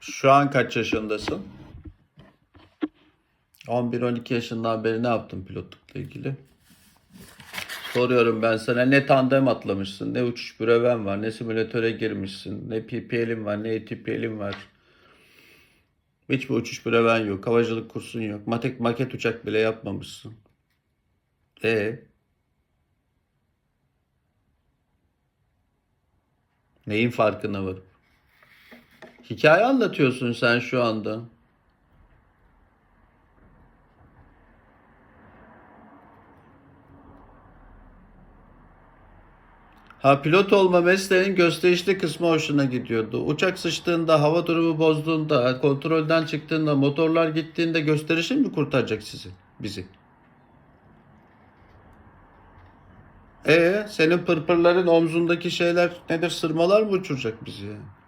Şu an kaç yaşındasın? 11-12 yaşından beri ne yaptın pilotlukla ilgili? Soruyorum ben sana ne tandem atlamışsın, ne uçuş büreven var, ne simülatöre girmişsin, ne PPL'in var, ne ATPL'in var. Hiçbir uçuş büreven yok, havacılık kursun yok, maket, maket uçak bile yapmamışsın. E neyin farkına var? Hikaye anlatıyorsun sen şu anda. Ha pilot olma mesleğinin gösterişli kısmı hoşuna gidiyordu. Uçak sıçtığında, hava durumu bozduğunda, kontrolden çıktığında, motorlar gittiğinde gösterişin mi kurtaracak sizi, bizi? E senin pırpırların omzundaki şeyler nedir? Sırmalar mı uçuracak bizi ya?